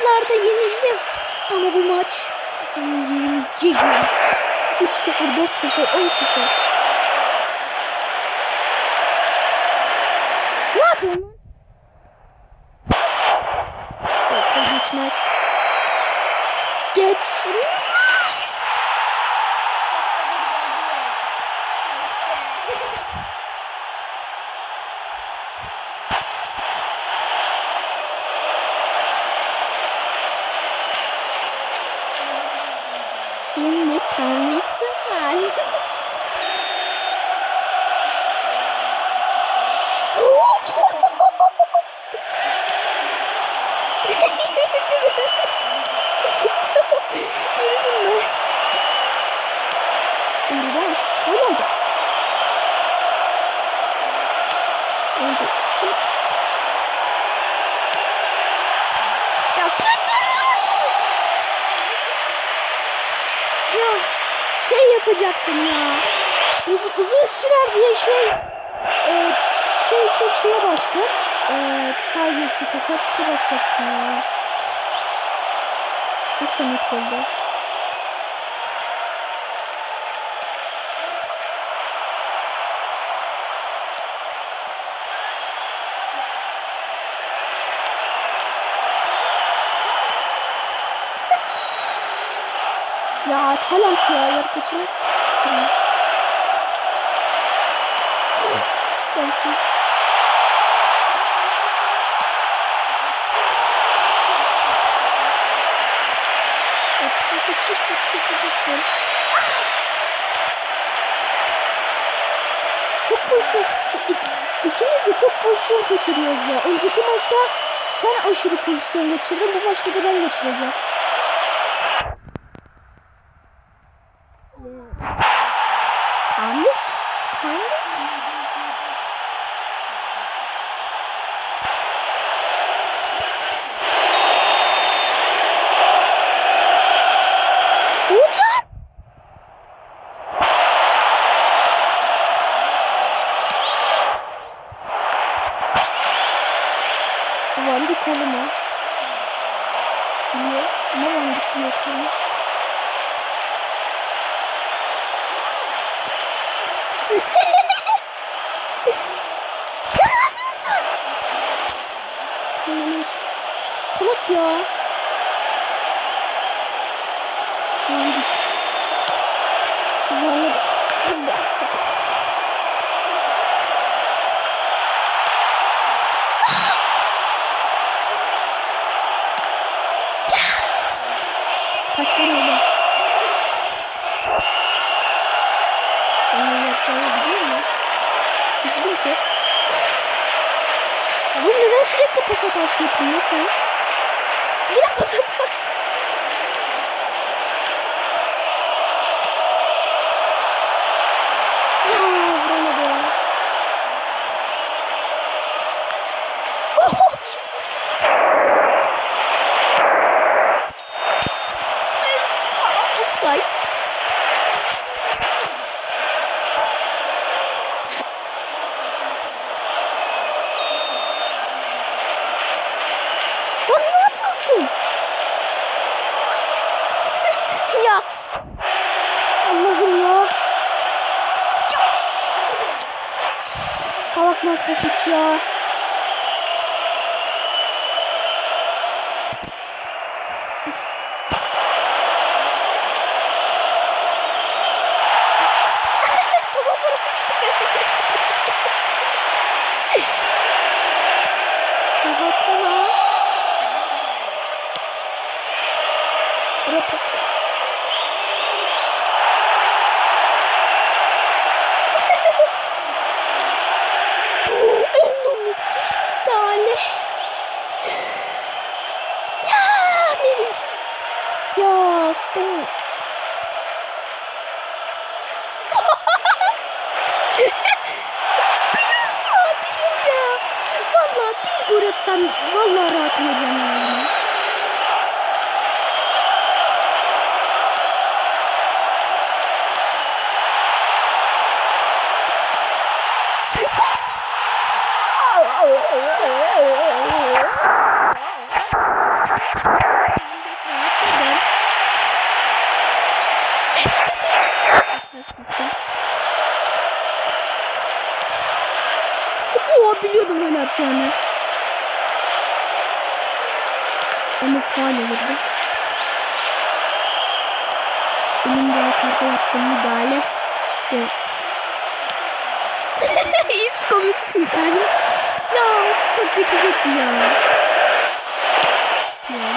maçlarda yenildim. Ama bu maç onu yeneceğim. 3-0, 4-0, 10-0. Ne yapıyorsun lan? Yok, o geçmez. Geçmez. Şimdi kalmak zaman. Yürüdüm ben. Buradan Hollanda. Oldu. Ya şey yapacaktım ya. Uz uzun sürer diye şey e, şey çok şeye bastım. E, sadece şu tasarrufta basacaktım ya. Yoksa net golde. Ya Haaland ya yer kaçına Olsun. Sesi çıktı çıktı çıktı. Çok pozisyon. İkimiz de çok pozisyon kaçırıyoruz ya. Önceki maçta sen aşırı pozisyon geçirdin. Bu maçta da ben geçireceğim. Tanrık. Tanrık. Hocam. Van Dijk oğlum o. Biliyor ama Van Dijk diyor sana. Yani salak ya. Zorladı. Bu artık. Taş ver oğlum. Sen ne yapacağını biliyor musun? Bildim ki. Oğlum neden sürekli pas hatası yapıyorsun ya sen? Yine pas hatası. Ya vuramadı. Oh! Offside. Lan ne yapıyorsun? ya. Allah'ım ya. ya. Salak ya. Rahatla lan. Rapası. Onu atsam vallahi rahatlayacağım yani. Oha biliyordum öyle yapacağını. Ama faal olurdu. Benim de yukarıda yaptığım müdahale. Ya. Isco müthiş müdahale. Ya çok geçecekti ya. Ya.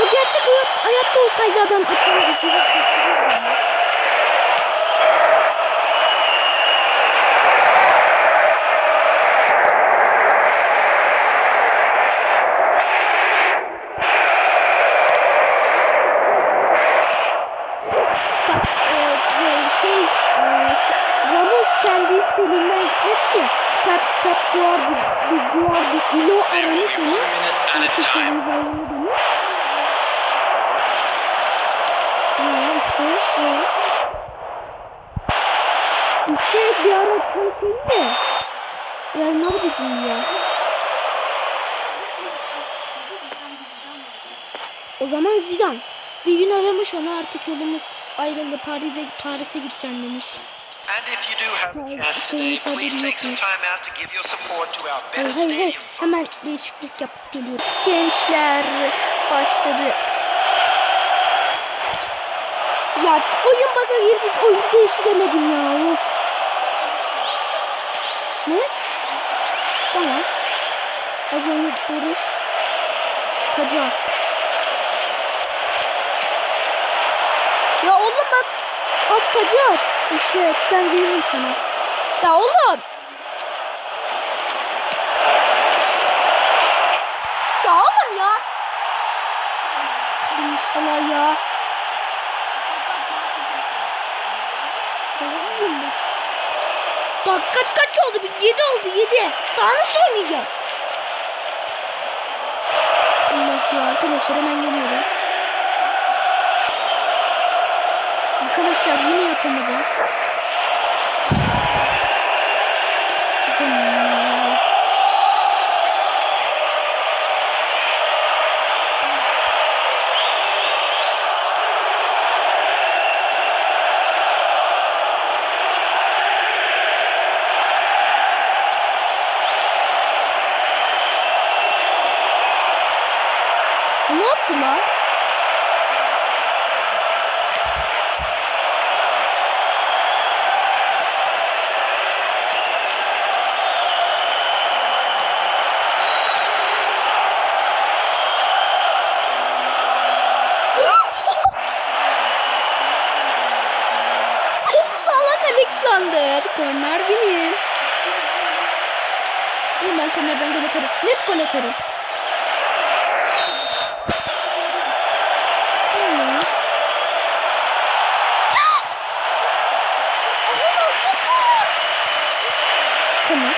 O gerçek hayat, hayatta olsaydı adam geçecek. geçecekti. Bak e, şey e, Ramos kendi istediğinden gitmedi ki. Pep Pep Guardiola Guardiola aramış onu. One minute at a Artık time. yeni zamanı demiş. Ya işte e, işte bir ara çalışayım da. Ya ne yapacaktım ya? O zaman Zidane. Bir gün aramış onu artık yolumuz ayrıldı. Paris'e Paris'e gideceğim demiş. And if you do have a Hayır, chance senin today, please haberin take some yokmuş. time out to give your support to our Hey best hey hey stadium. hemen değişiklik yapıp geliyorum. Gençler başladı. Ya oyun baka girdik oyuncu değiştiremedim ya of. Ne? Tamam. Az önce Barış tacı at. Ya oğlum bak az tacı at. İşte ben veririm sana. Ya oğlum. Ya oğlum ya. Bu salak ya. Oğlum bu- Bak kaç kaç oldu? Bir 7 oldu 7. Daha nasıl oynayacağız? Allah ya arkadaşlar hemen geliyorum. Arkadaşlar yine yapamadım. Korner benim. Oğlum ben kornerden gol atarım. Net gol atarım. Korner.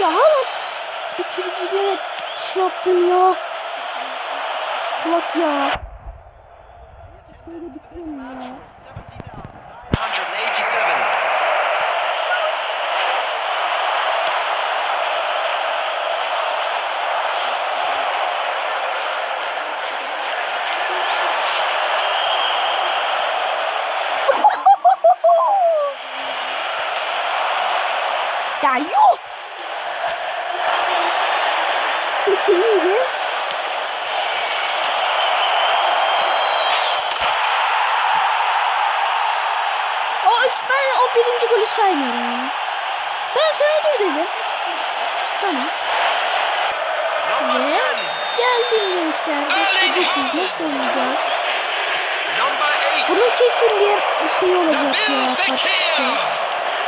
Ya hala bitiriciye şey yaptım ya. Salak ya. Şöyle bitireyim ya. 187. Ya yuh! İ- İyiydi. O üç, ben o birinci golü saymıyorum ama. Ben sana dur dedim. Tamam. Ve 10. geldim gençler. Dakika 9 nasıl oynayacağız? Number 8. Bunun kesin bir şey olacak ya. Beckham.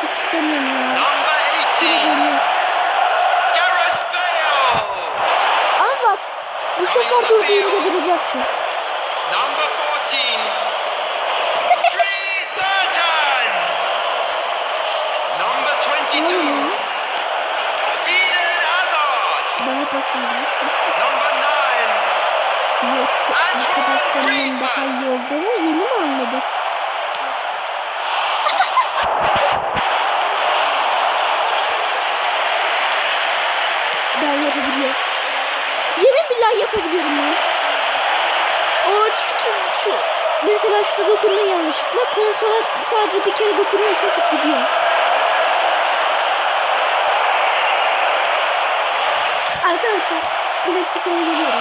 Hiç istemiyorum ya. Direkt 18. oynayalım. Gareth Bale. Ama bak bu sefer dur deyince duracaksın. Number 14. Dries Mertens. Number Ne 22. oluyor ya? Eden Hazard. Bana pasını versin. Number 9. Yok çok bu kadar senden daha iyi olduğumu yeni mi anladın? ben yapabiliyorum. Billahi yapabiliyorum ben. O şu, şu mesela şurada dokundun yanlışlıkla. Konsola sadece bir kere dokunuyorsun şut gidiyor. Arkadaşlar bir dakikaya geliyorum.